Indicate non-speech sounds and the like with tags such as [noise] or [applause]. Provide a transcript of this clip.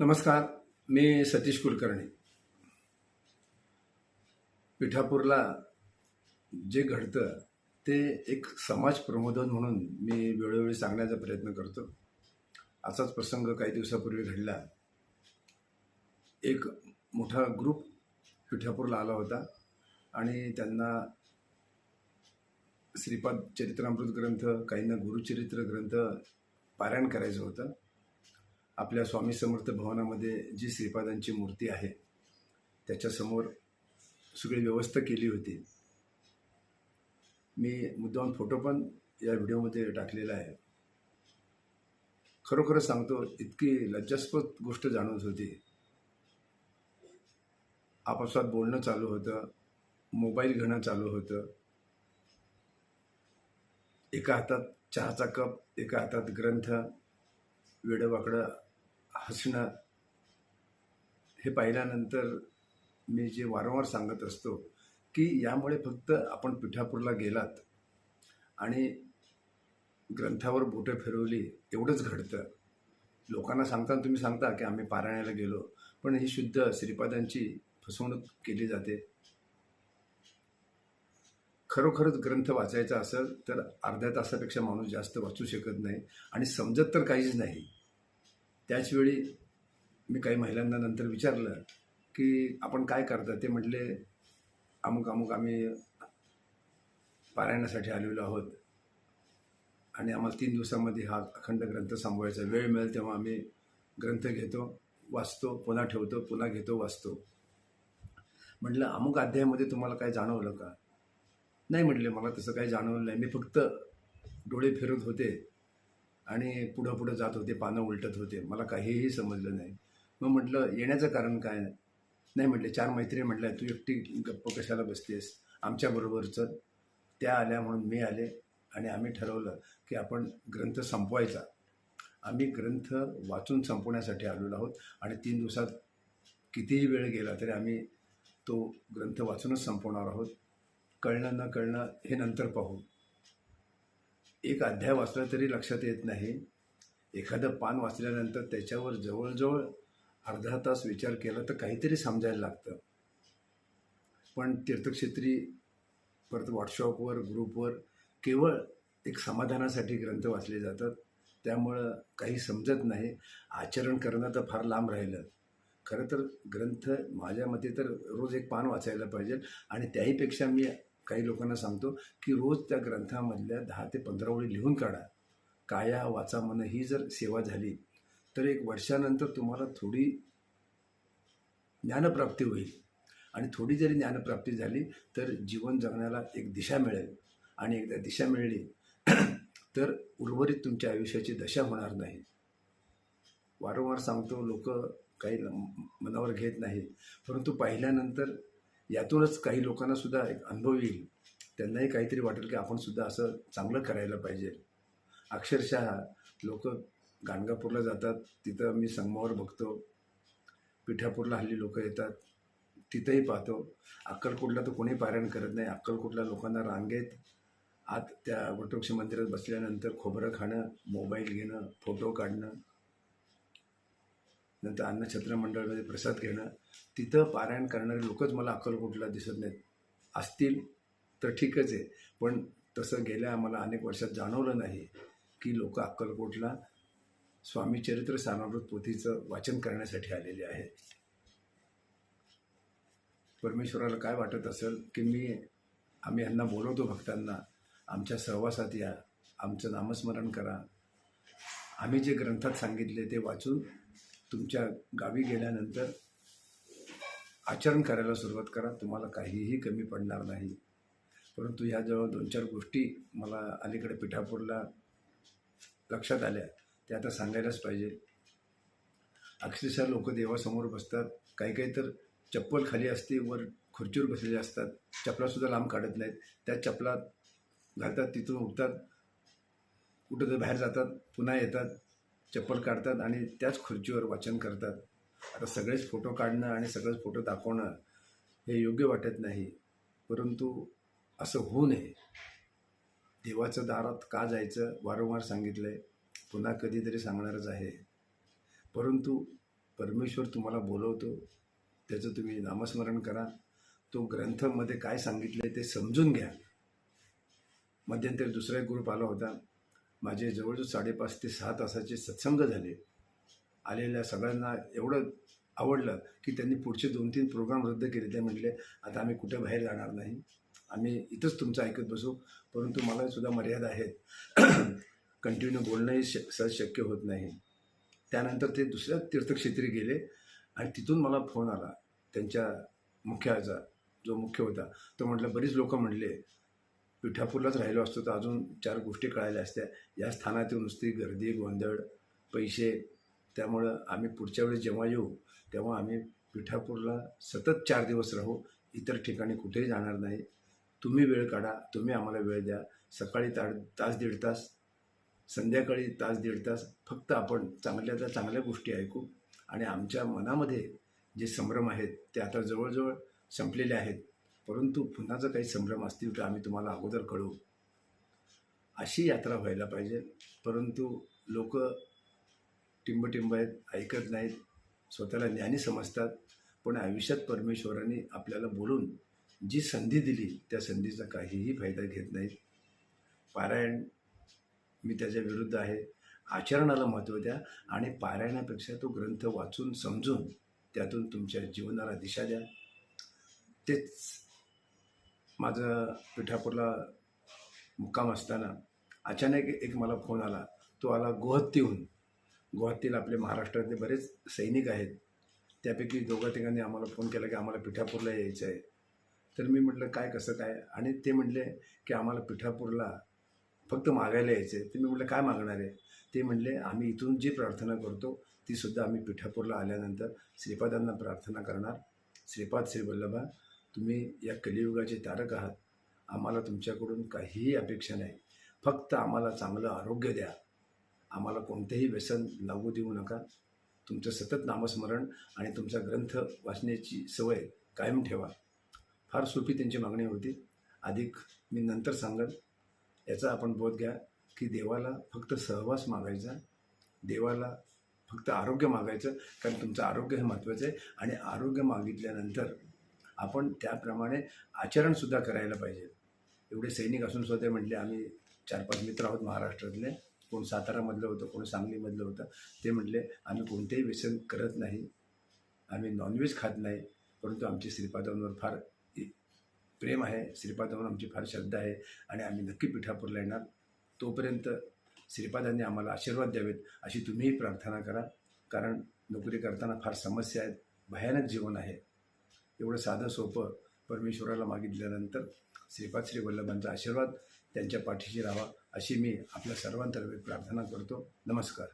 नमस्कार मी सतीश कुलकर्णी. पिठापूरला जे घडतं ते एक समाज प्रमोदन म्हणून मी वेळोवेळी सांगण्याचा प्रयत्न करतो. असाच प्रसंग काही दिवसापूर्वी घडला. एक मोठा ग्रुप पिठापूरला आला होता आणि त्यांना श्रीपाद चरित्रामृत ग्रंथ काहींना गुरुचरित्र ग्रंथ पारायण करायचं होतं. आपल्या स्वामी समर्थ भवनामध्ये जी श्रीपादांची मूर्ती आहे त्याच्यासमोर सगळी व्यवस्था केली होती. मी मुद्दाम फोटो पण या व्हिडिओमध्ये टाकलेला आहे. खरोखर सांगतो इतकी लज्जास्पद गोष्ट जाणवत होती. आपापसात बोलणं चालू होतं मोबाईल घेणं चालू होतं. एका हातात चहाचा कप एका हातात ग्रंथ वेडंवाकडं हसणं हे पाहिल्यानंतर मी जे वारंवार सांगत असतो की यामुळे फक्त आपण पिठापूरला गेलात आणि ग्रंथावर बोटं फिरवली एवढंच घडतं. लोकांना सांगताना तुम्ही सांगता की आम्ही पारायणाला गेलो पण ही शुद्ध श्रीपादांची फसवणूक केली जाते. खरोखरच ग्रंथ वाचायचा असेल तर अर्ध्या तासापेक्षा माणूस जास्त वाचू शकत नाही आणि समजत तर काहीच नाही. त्याचवेळी मी काही महिलांना नंतर विचारलं की आपण काय करता? ते म्हटले अमुक अमुक आम्ही पारायणासाठी आलेलो आहोत आणि आम्हाला तीन दिवसामध्ये हा अखंड ग्रंथ सांभाळायचा वेळ मिळेल तेव्हा आम्ही ग्रंथ घेतो वाचतो पुन्हा ठेवतो पुन्हा घेतो वाचतो. म्हटलं अमुक अध्यायामध्ये तुम्हाला काय जाणवलं का? नाही म्हटले मला तसं काही जाणवलं नाही. मी फक्त डोळे फिरत होते आणि पुढं पुढं जात होते पानं उलटत होते. मला काहीही समजलं नाही. मग म्हटलं येण्याचं कारण काय? नाही म्हटले चार मैत्रिणी म्हटलं तू एकटी गप्प कशाला बसतेस? आमच्याबरोबरचं त्या आल्या म्हणून मी आले आणि आम्ही ठरवलं की आपण ग्रंथ संपवायचा. आम्ही ग्रंथ वाचून संपवण्यासाठी आलेलो आहोत आणि तीन दिवसात कितीही वेळ गेला तरी आम्ही तो ग्रंथ वाचूनच संपवणार आहोत. कळणं न कळणं हे नंतर पाहू. एक अध्याय वाचला तरी लक्षात येत नाही. एखादं पान वाचल्यानंतर त्याच्यावर जवळजवळ अर्धा तास विचार केला तर काहीतरी समजायला लागतं. पण तीर्थक्षेत्री परत व्हॉट्सअपवर ग्रुपवर केवळ एक समाधानासाठी ग्रंथ वाचले जातात. त्यामुळं काही समजत नाही. आचरण करणं तर फार लांब राहिलं. खरं तर ग्रंथ माझ्या मते तर रोज एक पान वाचायला पाहिजे आणि त्याहीपेक्षा मी काही लोकांना सांगतो की रोज त्या ग्रंथामधल्या दहा ते पंधरा ओळी लिहून काढा. काया वाचा मन ही जर सेवा झाली तर एक वर्षानंतर तुम्हाला थोडी ज्ञानप्राप्ती होईल. आणि थोडी जरी ज्ञानप्राप्ती झाली तर जीवन जगण्याला एक दिशा मिळेल. आणि एकदा दिशा मिळली [clears throat] तर उर्वरित तुमच्या आयुष्याची दशा होणार नाही. वारंवार सांगतो लोक काही मनावर घेत नाही परंतु पाहिल्यानंतर यातूनच काही लोकांना सुद्धा एक अनुभव येईल. त्यांनाही काहीतरी वाटेल की आपण सुद्धा असं चांगलं करायला पाहिजे. अक्षरशः लोक गाणगापूरला जातात तिथं मी संगमावर बघतो. पिठापूरला हल्ली लोक येतात तिथंही पाहतो. अक्कलकोटला तर कोणी पारायण करत नाही. अक्कलकोटला लोकांना रांगेत आत त्या वटवृक्ष मंदिरात बसल्यानंतर खोबरं खाणं मोबाईल घेणं फोटो काढणं नंतर अन्नछत्र मंडळामध्ये प्रसाद घेणं तिथं पारायण करणारे लोकच मला अक्कलकोटला दिसत नाहीत. असतील तर ठीकच आहे पण तसं गेल्या आम्हाला अनेक वर्षात जाणवलं नाही की लोक अक्कलकोटला स्वामी चरित्र सारामृत पोथीचं वाचन करण्यासाठी आलेले आहेत. परमेश्वराला काय वाटत असेल की मी आम्ही ह्यांना बोलवतो भक्तांना आमच्या सहवासात या आमचं नामस्मरण करा. आम्ही जे ग्रंथात सांगितले ते वाचून तुमच्या गावी गेल्यानंतर आचरण करायला सुरुवात करा. तुम्हाला काहीही कमी पडणार नाही. परंतु ह्याजवळ दोन चार गोष्टी मला अलीकडे पिठापूरला लक्षात आल्या. त्या आता सांगायलाच पाहिजे. अक्षरशः लोक देवासमोर बसतात. काही काही तर चप्पल खाली असते वर खुर्चीवर बसलेले असतात. चपलासुद्धा लांब काढत नाहीत. त्या चपला घालतात तिथून उठतात. कुठं तर बाहेर जातात पुन्हा येतात. चप्पल काढतात आणि त्याच खुर्चीवर वाचन करतात. आता सगळेच फोटो काढणं आणि सगळेच फोटो दाखवणं हे योग्य वाटत नाही. परंतु असं होऊ नये. देवाचं दारात का जायचं वारंवार सांगितलं आहे पुन्हा कधीतरी सांगणारच आहे. परंतु परमेश्वर तुम्हाला बोलवतो. त्याचं तुम्ही नामस्मरण करा. तो ग्रंथामध्ये काय सांगितलं आहे ते समजून घ्या. मध्यंतरी दुसरा एक ग्रुप आला होता. माझे जवळजवळ साडेपाच ते सहा तासाचे सत्संग झाले. आलेल्या सगळ्यांना एवढं आवडलं की त्यांनी पुढचे दोन तीन प्रोग्राम रद्द केले. ते म्हटले आता आम्ही कुठे बाहेर जाणार नाही. आम्ही इथंच तुमचं ऐकत बसू. परंतु मला सुद्धा मर्यादा आहेत. [clears throat] कंटिन्यू बोलणंही श सहज शक्य होत नाही. त्यानंतर ते दुसऱ्या तीर्थक्षेत्री गेले आणि तिथून मला फोन आला. त्यांच्या मुख्याचा जो मुख्य होता तो म्हटलं बरीच लोक म्हणले पिठापूरलाच राहिलो असतो तर अजून चार गोष्टी कळायला असत्या. या स्थानातील नुसती गर्दी गोंधळ पैसे त्यामुळं आम्ही पुढच्या वेळेस जेव्हा येऊ तेव्हा आम्ही विठापूरला सतत चार दिवस राहू. इतर ठिकाणी कुठेही जाणार नाही. तुम्ही वेळ काढा तुम्ही आम्हाला वेळ द्या. सकाळी ता तास दीड तास संध्याकाळी तास दीड तास फक्त आपण चांगल्या त्या चांगल्या गोष्टी ऐकू. आणि आमच्या मनामध्ये जे संभ्रम आहेत ते आता जवळजवळ संपलेले आहेत. परंतु पुन्हा जर काही संभ्रम असतील तर आम्ही तुम्हाला अगोदर कळू अशी यात्रा व्हायला पाहिजे. परंतु लोक टिंबटिंब आहेत ऐकत नाहीत स्वतःला ज्ञानी समजतात. पण आयुष्यात परमेश्वराने आपल्याला बोलून जी संधी दिली त्या संधीचा काहीही फायदा घेत नाहीत. पारायण मी त्याच्या विरुद्ध आहे. आचरणाला महत्त्व द्या आणि पारायणापेक्षा तो ग्रंथ वाचून समजून त्यातून तुमच्या जीवनाला दिशा द्या. तेच माझं पिठापूरला मुक्काम असताना अचानक एक मला फोन आला. तो आला गुवाहाटीहून. गुवाहाटीला आपले महाराष्ट्रातले बरेच सैनिक आहेत. त्यापैकी दोघा ठिकाणी आम्हाला फोन केला की आम्हाला पिठापूरला यायचं आहे. तर मी म्हटलं काय कसं काय? आणि ते म्हटले की आम्हाला पिठापूरला फक्त मागायला यायचं आहे ते मी म्हटलं काय मागणार आहे? ते म्हणले आम्ही इथून जी प्रार्थना करतो तीसुद्धा आम्ही पिठापूरला आल्यानंतर श्रीपादांना प्रार्थना करणार. श्रीपाद श्री वल्लभा तुम्ही या कलियुगाचे तारक आहात. आम्हाला तुमच्याकडून काहीही अपेक्षा नाही. फक्त आम्हाला चांगलं आरोग्य द्या. आम्हाला कोणतेही व्यसन लागू देऊ नका. तुमचं सतत नामस्मरण आणि तुमचा ग्रंथ वाचण्याची सवय कायम ठेवा. फार सोपी त्यांची मागणी होती. अधिक मी नंतर सांगत याचा आपण बोध घ्या की देवाला फक्त सहवास मागायचा देवाला फक्त आरोग्य मागायचं कारण तुमचं आरोग्य हे महत्त्वाचं आहे. आणि आरोग्य मागितल्यानंतर आपण त्याप्रमाणे आचरणसुद्धा करायला पाहिजे. एवढे सैनिक असून स्वतः म्हटले आम्ही चार पाच मित्र आहोत महाराष्ट्रातले. कोण सातारामधलं होतं कोण सांगलीमधलं होतं. ते म्हटले आम्ही कोणतेही व्यसन करत नाही. आम्ही नॉनव्हेज खात नाही. परंतु आमची श्रीपादांवर फार प्रेम आहे. श्रीपादांवर आमची फार श्रद्धा आहे. आणि आम्ही नक्की पिठापूरला येणार. तोपर्यंत श्रीपादांनी आम्हाला आशीर्वाद द्यावेत अशी तुम्हीही प्रार्थना करा. कारण नोकरी करताना फार समस्या आहेत. भयानक जीवन आहे. एवढं साधं सोपं परमेश्वराला मागितल्यानंतर श्रीपाद श्री वल्लभांचा आशीर्वाद त्यांच्या पाठीशी राहावा अशी मी आपल्या सर्वांतर्फे प्रार्थना करतो. नमस्कार.